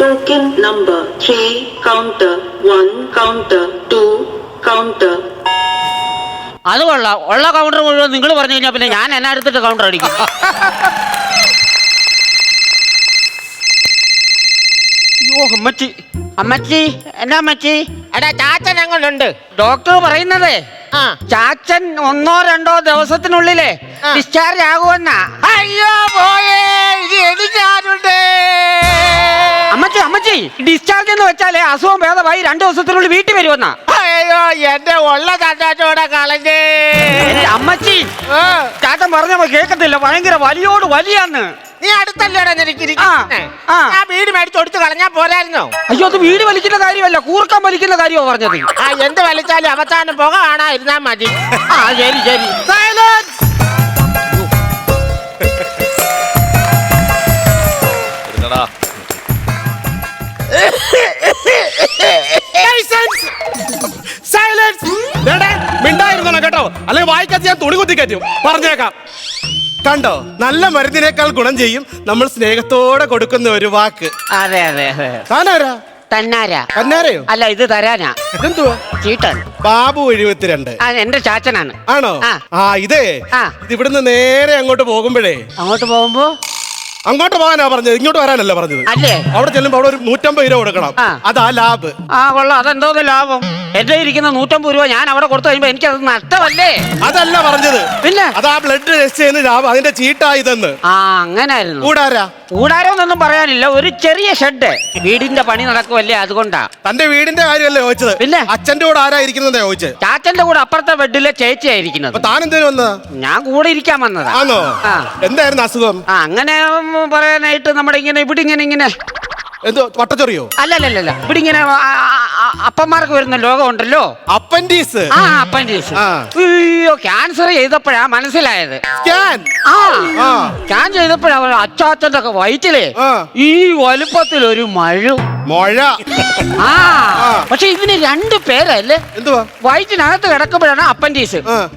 Token number 3, counter 1, counter 2, counter. അത് കൊള്ളാം. ഉള്ള കൗണ്ടർ മുഴുവൻ നിങ്ങൾ പറഞ്ഞു കഴിഞ്ഞാൽ പിന്നെ ഞാൻ എന്നെ എടുത്തിട്ട് കൗണ്ടർ അടിക്കും. അയ്യോ അമ്മച്ചി. അമ്മച്ചി എന്നാ അമ്മച്ചി? എടാ ചാച്ചൻ അങ്ങോട്ടുണ്ട് ഡോക്ടർ പറയുന്നതേ ആ. ചാച്ചൻ ഒന്നോ രണ്ടോ ദിവസത്തിനുള്ളിലേ. ഡിസ്ചാർജ് ആകുമെന്നാ. അയ്യോ പോയേ ഇത് എനിക്കാരുണ്ട് അമ്മച്ചി അമ്മച്ചി ഡിസ്ചാർജ് എന്ന് വെച്ചാലേ അസുഖം ഭേദമായി രണ്ടു ദിവസത്തിനുള്ളിൽ വീട്ടിൽ വരുമെന്നാ. അയ്യോ എന്റെ ഉള്ള ചാച്ചാച്ചോടെ കളഞ്ഞേ. എന്റെ അമ്മച്ചി ആ, ചാച്ചൻ പറഞ്ഞപ്പോ കേൾക്കത്തില്ല ഭയങ്കര വലിയോട് വലിയാന്ന്. നീ അടുത്തല്ലേടാ നിനക്ക് ആ, ഇരിക്കുന്നെ? ആ. ഞാൻ വീട് മേടിച്ച് കളഞ്ഞാ പോരായിരുന്നോ? അയ്യോ അത് വീട് വലിക്കുന്ന കാര്യമല്ല കൂർക്കം വലിക്കുന്ന കാര്യമോ പറഞ്ഞത്. ആ എന്ത് വലിച്ചാലും അവസാനം പുക കാണാതിരുന്നാ മതി. ആ ശരി ശരി. സൈലൻസ് സൈലൻസ് മിണ്ടായിരുന്നോ കേട്ടോ. അല്ലെങ്കിൽ വായിക്കാത്ത ഞാൻ തുണി കുത്തി കയറ്റും. പറഞ്ഞേക്കാം. കണ്ടോ? നല്ല മരുന്നിനേക്കാൾ ഗുണം ചെയ്യും നമ്മൾ സ്നേഹത്തോടെ കൊടുക്കുന്ന ഒരു വാക്ക്. അതെ അതെ അതെ. താനാരാ? തന്നാരാ? കന്നാരയോ അല്ല ഇത് തരാനാ. ഇതെന്തുവാ? ചീട്ടൻ ബാബു എഴുപത്തിരണ്ട്. ആ എന്റെ ചാച്ചനാണ്. ആണോ? ആ. ആ ഇതേ. ആ. ഇത് ഇവിടുന്ന് നേരെ അങ്ങോട്ട് പോകുമ്പോഴേ. അങ്ങോട്ട് പോകുമ്പോ അങ്ങോട്ട് പോകാനാ പറഞ്ഞത് ഇങ്ങോട്ട് വരാനല്ല പറഞ്ഞത്. അല്ലേ? അവിടെ ചെല്ലുമ്പോ അവിടെ ഒരു നൂറ്റമ്പത് രൂപ കൊടുക്കണം. അതാ ലാഭ്. ആ കൊള്ളാം. അതെന്തോ ലാഭം? എന്റെ ഇരിക്കുന്ന നൂറ്റമ്പത് രൂപ ഞാൻ അവിടെ കൊടുത്തു കഴിയുമ്പോ എനിക്ക് അത് നഷ്ടമല്ലേ? അതല്ല പറഞ്ഞത്. പിന്നെ? അതാ ബ്ലഡ് ടെസ്റ്റ് ചെയ്യുന്ന ലാഭം. അതിന്റെ ചീട്ടാ ഇതെന്ന്. ആ അങ്ങനായിരുന്നു. കൂടാരാ? കൂടാരോന്നൊന്നും പറയാനില്ല. ഒരു ചെറിയ ഷെഡ് വീടിന്റെ പണി നടക്കുമല്ലേ അതുകൊണ്ടാ. തന്റെ വീടിന്റെ കാര്യമല്ലേ ചോദിച്ചത്? പിന്നെ? അച്ഛന്റെ കൂടെ ആരാ ഇരിക്കുന്നതാ ചോദിച്ചത്? ചാച്ചന്റെ കൂടെ അപ്പുറത്തെ ബെഡിലെ ചേച്ചിയായിരിക്കുന്നത്. അപ്പൊ താൻ എന്തേലും വന്നതാ? ഞാൻ കൂടെ ഇരിക്കാൻ വന്നതാ. ആണോ ആ. എന്തായിരുന്നു അസുഖം? ആ അങ്ങനെ ഉം, പറയാനായിട്ട് നമ്മുടെ ഇങ്ങനെ ഇവിടെ ഇങ്ങനെ ഇങ്ങനെ എന്തോ വട്ടച്ചൊറിയോ? അല്ലല്ലല്ല ഇവിടെ ഇങ്ങനെ അപ്പന്മാർക്ക് വരുന്ന ലോകം ഉണ്ടല്ലോ അപ്പൻഡീസ്. ആ അപ്പൻഡീസ്. അയ്യോ ക്യാൻസർ ചെയ്തപ്പോഴാ മനസ്സിലായത്. സ്കാൻ. ആ. ചെയ്തപ്പോഴാ അച്ചാച്ചന്റെ ഒക്കെ വയറ്റിൽ. ഈ വലുപ്പത്തിൽ ഒരു മഴ. മഴ. ആ. പക്ഷെ ഇതിന് രണ്ട് പേരല്ലേ? എന്തുവാ? വയറ്റിനകത്ത് കിടക്കുമ്പോഴാണ് അപ്പൻഡീസ്.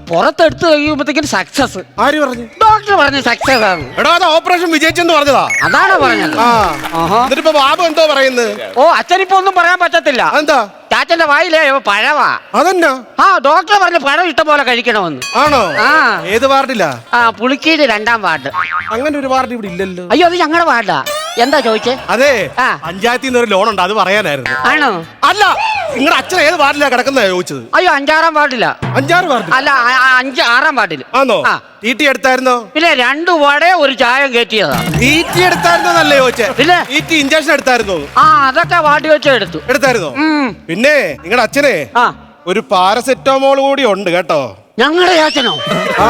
പുറത്തെടുത്ത് കഴിയുമ്പോഴത്തേക്കും സക്സസ്. ആര് പറഞ്ഞു? ഡോക്ടർ പറഞ്ഞു സക്സസ് ആണ്. എടാ അത് ഓപ്പറേഷൻ വിജയിച്ചെന്ന് പറഞ്ഞതാ. അതാണ് പറഞ്ഞത്. ആ. ആഹാ. എന്നിട്ടിപ്പോ ബാബു എന്തോ പറയുന്നത്? ഓ അച്ഛനിപ്പോ ഒന്നും പറയാൻ പറ്റത്തില്ല. അതെന്താ? ചാച്ചന്റെ വായിലേ പഴവാ. അതെന്നാ? ആ ഡോക്ടർ പറഞ്ഞു പഴം ഇഷ്ടം പോലെ കഴിക്കണമെന്ന്. ആണോ? ആ. ഏത് വാർഡിലാ? ആ പുളിക്കീട് രണ്ടാം വാർഡ്. അങ്ങനെ ഒരു വാർഡ് ഇവിടെ ഇല്ലല്ലോ. അയ്യോ അത് ഞങ്ങളുടെ വാർഡാ. എന്താ ചോദിച്ചേ? അതെ ആ. പഞ്ചായത്തിൽ നിന്ന് ഒരു ലോൺ ഉണ്ട് അത് പറയാനായിരുന്നു. ആണോ? അല്ല നിങ്ങളുടെ അച്ഛൻ ഏത് വാർഡിലാ കിടക്കുന്ന ചോദിച്ചത്? അയ്യോ അഞ്ചാറാം വാർഡില്ല അഞ്ചാറ് വാർഡ് അല്ല ആ- ആ അഞ്ച് ആറാം വാർഡിൽ ആണോ ആ. ടി ടി എടുത്തായിരുന്നോ? പിന്നെ രണ്ട് വട ഒരു ചായം കയറ്റിയതാ. ടി ടി എടുത്തായിരുന്നോന്നല്ലേ ചോദിച്ചേ? പിന്നെ? ടി ടി ഇഞ്ചക്ഷൻ എടുത്തായിരുന്നോ? ആ അതൊക്കെ വാട്ടി വെച്ച് എടുത്തു. എടുത്തായിരുന്നോ? ഉം. പിന്നെ നിങ്ങളുടെ അച്ഛനെ ആ. ഒരു പാരസെറ്റമോൾ കൂടി ഉണ്ട് കേട്ടോ. ഞങ്ങളുടെ അച്ഛനോ? ആ.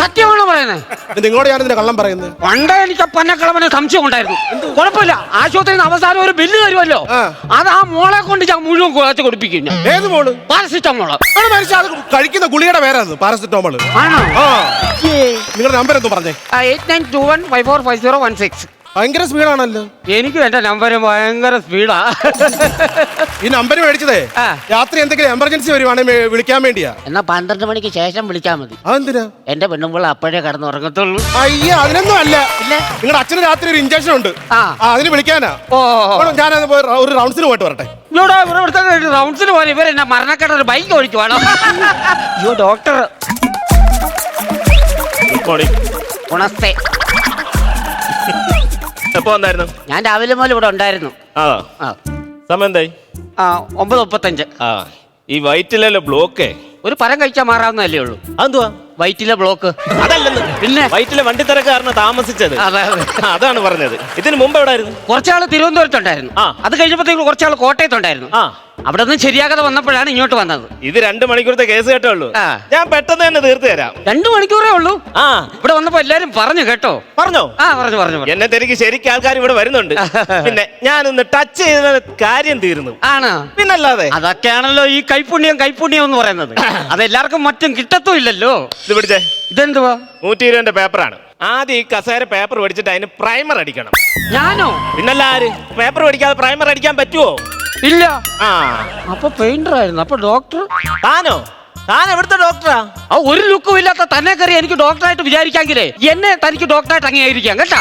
സത്യമാണോ പറയുന്നത് നിങ്ങളോട് ഞാനിതിന്റെ കള്ളം പറയുന്നത്? പണ്ട് എനിക്ക് പന്നക്കളവന് സംശയം ഉണ്ടായിരുന്നു. കുഴപ്പമില്ല. ആശുപത്രിയിൽ നിന്ന് അവസാനം ഒരു ബില്ല് തരുമല്ലോ. അത് ആ മോളെ കൊണ്ട് ഞാൻ മുഴുവൻ കുറച്ച് കുടിപ്പിക്കും ഞാൻ. ഏത് മോൾ? പാരസിറ്റമോൾ. അത് കഴിക്കുന്ന ഗുളിയുടെ പേരാണ് പാരസിറ്റമോൾ. ആണോ? നിങ്ങളുടെ നമ്പർ എന്തോ പറഞ്ഞേ? Eight nine two one five four five zero one six ഭയങ്കര സ്പീഡാണല്ലോ. എനിക്കും എന്റെ നമ്പർ ഭയങ്കര സ്പീഡാ. ഈ നമ്പർ മേടിച്ചതേ? ആ. രാത്രി എന്തെങ്കിലും എമർജൻസി വരുവാണെങ്കിൽ വിളിക്കാൻ വേണ്ടിയാ. എന്നാ പന്ത്രണ്ട് മണിക്ക് ശേഷം വിളിച്ചാ മതി. അതെന്തിനാ? എന്റെ പെണ്ണുമ്പോൾ അപ്പോഴേ കടന്നുറങ്ങത്തുള്ളൂ. അയ്യ അതിനൊന്നും അല്ല. ഇല്ല. നിങ്ങളുടെ അച്ഛന് രാത്രി ഒരു ഇഞ്ചക്ഷൻ ഉണ്ട്. ആ. ആ അതിന് വിളിക്കാനാ. ഓ. ഞാൻ ഞാനത് പോയി റ- ഒരു റൗണ്ട്സിന് പോയിട്ട് വരട്ടെ. ഇവിടെ ഇവിടുത്തെ റൗണ്ട്സിന് പോലെ ഇവർ എന്നാ മരണക്കെട്ട ഒരു ബൈക്ക് ഓടിച്ചു വേണം അയ്യോ ഡോക്ടർ ഗുണസ്തേ എപ്പോ വന്നായിരുന്നു? ഞാൻ രാവിലെ മുതൽ ഇവിടെ ഉണ്ടായിരുന്നു. ആ. ആ. സമയം എന്തായി ആ ഒമ്പത് മുപ്പത്തഞ്ച്. ആ. ഈ വയറ്റിലല്ലോ ബ്ലോക്കേ? ഒരു പരം കഴിച്ചാൽ മാറാവുന്നതല്ലേ ഉള്ളൂ. അതെന്തുവാ? വൈറ്റിലെ ബ്ലോക്ക്. അതല്ലെന്ന്. പിന്നെ? വയറ്റിലെ വണ്ടിത്തിരക്കാരന് താമസിച്ചത്. അതെ അതെ. ആ, അതാണ് പറഞ്ഞത്. ഇതിന് മുമ്പ് എവിടെ ആയിരുന്നു കുറച്ചാൾ തിരുവനന്തപുരത്തുണ്ടായിരുന്നു. ആ. അത് കഴിഞ്ഞപ്പോഴത്തേക്ക് കുറച്ചാൾ കോട്ടയത്തുണ്ടായിരുന്നു. ആ. അവിടെ നിന്ന് ശരിയാകാതെ വന്നപ്പോഴാണ് ഇങ്ങോട്ട് വന്നത്. ഇത് രണ്ട് മണിക്കൂറത്തെ കേസ് കേട്ടോളൂ ഉള്ളൂ. ആ. ഞാൻ പെട്ടെന്ന് തന്നെ തീർത്തു തരാം. രണ്ടു മണിക്കൂറേ ഉള്ളൂ? ആ. ഇവിടെ വന്നപ്പോ എല്ലാരും പറഞ്ഞു കേട്ടോ. പറഞ്ഞോ? ആ പറഞ്ഞു പറഞ്ഞു പറഞ്ഞു. എന്നെ തിരക്ക് ശരിക്കും ആൾക്കാർ ഇവിടെ വരുന്നുണ്ട്. പിന്നെ ഞാൻ ഞാനൊന്ന് ടച്ച് ചെയ്ത കാര്യം തീർന്നു. ആണ്. പിന്നല്ലാതെ. അതൊക്കെയാണല്ലോ ഈ കൈപ്പുണ്യം കൈപ്പുണ്യം എന്ന് പറയുന്നത്. അതെല്ലാവർക്കും മറ്റും കിട്ടത്തും ഇല്ലല്ലോ. ഇത് പിടിച്ചേ. ഇതെന്തുവാ? നൂറ്റി ഇരുപതിന്റെ പേപ്പറാണ്. ആദ്യം ഈ കസേര പേപ്പർ മേടിച്ചിട്ട് അതിന് പ്രൈമർ അടിക്കണം. ഞാനോ? പിന്നല്ല ആര് പേപ്പർ മേടിക്കാതെ പ്രൈമർ അടിക്കാൻ പറ്റുമോ ഇല്ല. ആ. അപ്പൊ പെയിന്റർ ആയിരുന്നു. അപ്പൊ ഡോക്ടർ താനോ? താൻ എവിടുത്തെ ഡോക്ടറാ ആ? ഒരു ലുക്കും ഇല്ലാത്ത തന്നെ കയറി എനിക്ക് ഡോക്ടറായിട്ട് വിചാരിക്കാങ്കിലേ എന്നെ തനിക്ക് ഡോക്ടറായിട്ട് അങ്ങേയായിരിക്കാം കേട്ടാ?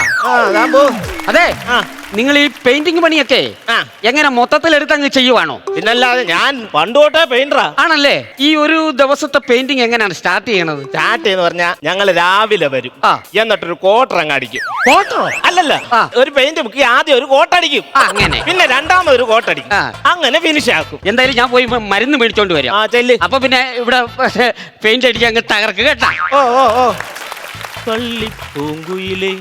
അതെ. ആ. നിങ്ങൾ ഈ പെയിന്റിംഗ് പണിയൊക്കെ ആ. എങ്ങനെ മൊത്തത്തിൽ എടുത്തങ്ങ് ചെയ്യുവാണോ? പിന്നല്ലാതെ ഞാൻ പണ്ടോട്ടേ പെയിന്ററാ ആണല്ലേ? ഈ ഒരു ദിവസത്തെ പെയിന്റിംഗ് എങ്ങനെയാണ് സ്റ്റാർട്ട് ചെയ്യണത്? സ്റ്റാർട്ട് എന്ന് പറഞ്ഞാൽ ഞങ്ങൾ രാവിലെ വരും. ആ. എന്നിട്ടൊരു കോട്ടർ അങ്ങ് അടിക്കും. കോട്ടോ അല്ലല്ല ആ. ഒരു പെയിന്റ് മുക്കി ആദ്യം ഒരു കോട്ടടിക്കും ആ, അങ്ങനെ. പിന്നെ രണ്ടാമത് ഒരു കോട്ടടിക്കും ആ. അങ്ങനെ ഫിനിഷ് ആക്കും. എന്തായാലും ഞാൻ പോയി മ- മരുന്ന് മേടിച്ചോണ്ട് വരാം. ആ ചെല്ല്. അപ്പൊ പിന്നെ ഇവിടെ പെയിന്റ് അടിക്കാൻ അങ്ങ് തകർക്ക് കേട്ടാ. ഓ ഓ ഓ. പള്ളിപ്പൂങ്കുയിലെ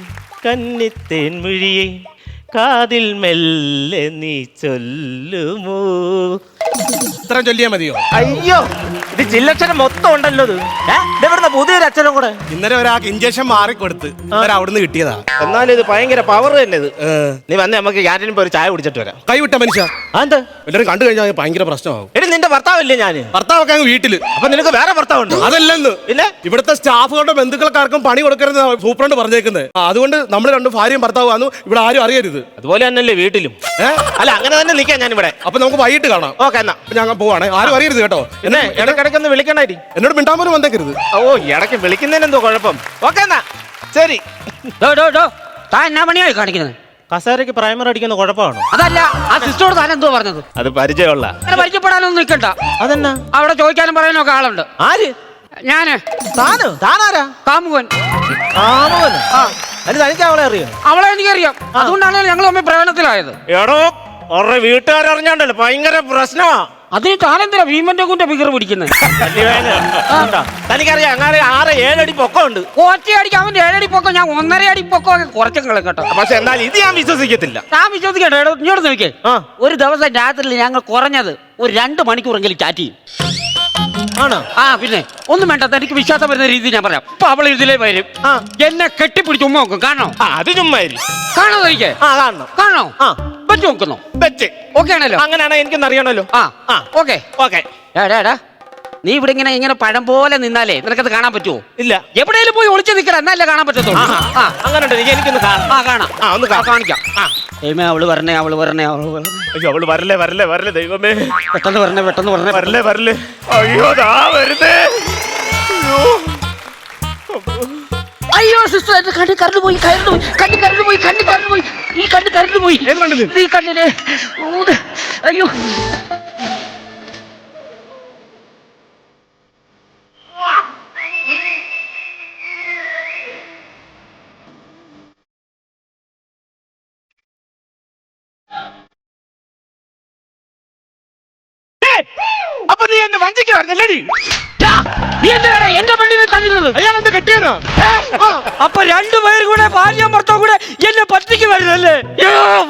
കന്നിത്തേൻമിഴിയെ കാതിൽ മെല്ലെ നീ ചൊല്ലുമോ? ഇത്രയും ചൊല്ലിയാ മതിയോ? അയ്യോ ഇത് ചില്ലക്ഷരം മൊത്തം ഉണ്ടല്ലോ ഇത്. ഏ? ഇതെവിടുന്ന പുതിയൊരു അച്ഛനും കൂടെ. ഇന്നലെ ഒരാൾക്ക് ഇഞ്ചക്ഷൻ മാറിക്കൊടുത്ത് കൊടുത്ത് അവിടുന്ന് കിട്ടിയതാ. എന്നാലും ഇത് ഭയങ്കര പവർ തന്നെ ഇത്. ഏ, നീ വന്നേ നമുക്ക് ക്യാന്റീനിൽ പോയി ഒരു ചായ കുടിച്ചിട്ട് വരാം. കൈവിട്ട മനുഷ്യ. അതെന്താ എല്ലാവരും കണ്ടു കഴിഞ്ഞാൽ ഭയങ്കര പ്രശ്നമാകും. എടി നിന്റെ ഭർത്താവല്ലേ ഞാൻ ഭർത്താവൊക്കെ അങ്ങ് വീട്ടിൽ. അപ്പൊ നിനക്ക് വേറെ ഭർത്താവുണ്ട്? അതല്ലെന്ന്. പിന്നെ ഇവിടുത്തെ സ്റ്റാഫുകളുടെ ബന്ധുക്കൾക്കാർക്കും പണി കൊടുക്കരുത് സൂപ്രണ്ട് പറഞ്ഞേക്കുന്നത് അതുകൊണ്ട് നമ്മൾ രണ്ടും ഭാര്യയും ഭർത്താവാന്ന് ഇവിടെ ആരും അറിയരുത്. അതുപോലെ തന്നെയല്ലേ വീട്ടിലും. അല്ല അങ്ങനെ തന്നെ നിൽക്കാം ഞാൻ ഇവിടെ അപ്പൊ നമുക്ക് വൈകിട്ട് കാണാം. ഓക്കെ എന്നാ. അപ്പൊ ഞങ്ങൾ പോവാണെ. ആരും അറിയരുത് കേട്ടോ. പിന്നെ ഇടക്കിടക്കൊന്ന് വിളിക്കണ്ടായി എന്നോട് മിണ്ടാൻ പോലും വന്നേക്കരുത്. ഓ ഇടയ്ക്ക് വിളിക്കുന്നതിന് എന്തോ കുഴപ്പം. ഓക്കെ എന്നാ. ശരി. ഡോ ഡോ ഡോ. താൻ എന്നാ പണിയായി കാണിക്കുന്നത്? കസേരയ്ക്ക് പ്രൈമർ അടിക്കുന്ന കുഴപ്പമാണ്? അതല്ല ആ സിസ്റ്ററോട് താൻ എന്തോ പറഞ്ഞത്? അത് പരിചയമുള്ള. അങ്ങനെ പരിചയപ്പെടാനൊന്നും നിൽക്കണ്ട. അതെന്നാ? അവിടെ ചോദിക്കാനും പറയാനും ഒക്കെ ആളുണ്ട്. ആര്? ഞാൻ. താനോ? താനാരാ? കാമുകൻ. ആ. തനിക്ക് അവളെ അറിയോ? അവളെ എനിക്കറിയാം. അതുകൊണ്ടാണ് ഞങ്ങൾ തമ്മിൽ പ്രകടനത്തിലായത് എടോ അവരുടെ വീട്ടുകാരറിഞ്ഞാണ്ടല്ലോ? ഭയങ്കര പ്രശ്നമാ. അതിന് താനെന്തിനാ ഭീമന്റെ കുന്റെ ഫിഗർ പിടിക്കുന്നത് തനിക്കറിയാം അങ്ങനെ ആറ് ഏഴടി പൊക്കമുണ്ട്. ഒറ്റയടിക്ക് അവന്റെ ഏഴടി പൊക്കം ഞാൻ ഒന്നര അടി പൊക്കം കുറച്ചെങ്കിലും കേട്ടോ. പക്ഷെ എന്നാൽ ഇത് ഞാൻ വിശ്വസിക്കത്തില്ല. ഞാൻ വിശ്വസിക്കട്ടെ ഇങ്ങോട്ട് നോക്കിയേ. ഒരു ദിവസം രാത്രി ഞങ്ങൾ കുറഞ്ഞത് ഒരു രണ്ട് മണിക്കൂറെങ്കിലും ചാറ്റ് ചെയ്യും. ആണോ? ആ പിന്നെ ഒന്നും വേണ്ട എനിക്ക് വിശ്വാസം വരുന്ന രീതി ഞാൻ പറയാം. അപ്പൊ അവൾ ഇതിലേ വരും. ആ. എന്നെ കെട്ടിപ്പിടിച്ച് ഉമ്മ നോക്കും കാണോ ആ അത് ചുമ്മാ കാണോ ആ കാണണം. കാണോ ആ. നോക്കുന്നു. ബെറ്റ് ഓക്കെ ആണല്ലോ. അങ്ങനെയാണോ എനിക്കൊന്ന് അറിയണമല്ലോ ആ ആ. ഓക്കെ ഓക്കെ ഏടാടാ നീ ഇവിടെ ഇങ്ങനെ ഇങ്ങനെ പഴം പോലെ നിന്നാലേ നിനക്കത് കാണാൻ പറ്റുമോ ഇല്ല. എവിടെയെങ്കിലും പോയി ഒളിച്ചു നിൽക്കണം എന്നല്ലേ കാണാൻ പറ്റത്തുള്ളൂ. ആ അങ്ങനെ എനിക്കൊന്ന് കാണാം. ആ കാണാം. ആ, ഒന്ന് കാണാം. കാണിക്കാം. ആ. ദൈവമേ അവൾ വരണേ അവൾ വരണേ അവൾ വരണേ. അയ്യോ അവൾ വരല്ലേ വരല്ലേ വരല്ലേ ദൈവമേ. പെട്ടെന്ന് വരണേ പെട്ടെന്ന് വരണേ വരല്ലേ വരല്ലേ. അയ്യോ ദാ വരുന്നേ. സിസ്റ്റർ എന്റെ കണ്ണ് കരണ്ട് പോയി കരണ്ട് പോയി കണ്ണ് കരണ്ട് പോയി കണ്ണ് കരണ്ട് പോയി. ഈ കണ്ണ് കരണ്ട് പോയി. ഈ കണ്ണിന്. അയ്യോ. അപ്പൊ നീ എന്നെ വഞ്ചിക്കുവായിരുന്നല്ലേ ടാ, നീ എന്തിനാടാ എന്റെ പെണ്ണിനെ തല്ലുന്നത്? അയാൾ എന്റെ കെട്ടിയനോ അപ്പൊ രണ്ടുപേരും കൂടെ ഭാര്യ ഭർത്താവും കൂടെ എന്നെ പറ്റിക്കുമായിരുന്നല്ലേ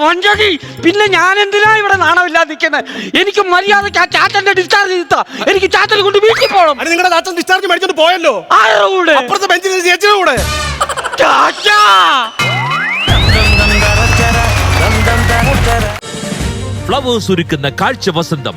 വഞ്ചകി പിന്നെ ഞാൻ എന്തിനാ ഇവിടെ നാണമില്ലാതെ നിൽക്കുന്നത് എനിക്ക് മര്യാദയ്ക്ക് ആ ചാച്ചന്റെ ഡിസ്ചാർജ് ചെയ്താ എനിക്ക് ചാച്ചനെ കൊണ്ട് വീട്ടിൽ പോകണം അത് നിങ്ങളുടെ അച്ഛൻ ഡിസ്ചാർജ് മേടിച്ചോണ്ട് പോയല്ലോ. ആരുടെ കൂടെ അപ്പുറത്തെ ബെഞ്ചിൽ ചേച്ചിയുടെ കൂടെ. ചാച്ചാ! ഫ്ലവേഴ്സ് ഒരുക്കുന്ന കാഴ്ച വസന്തം.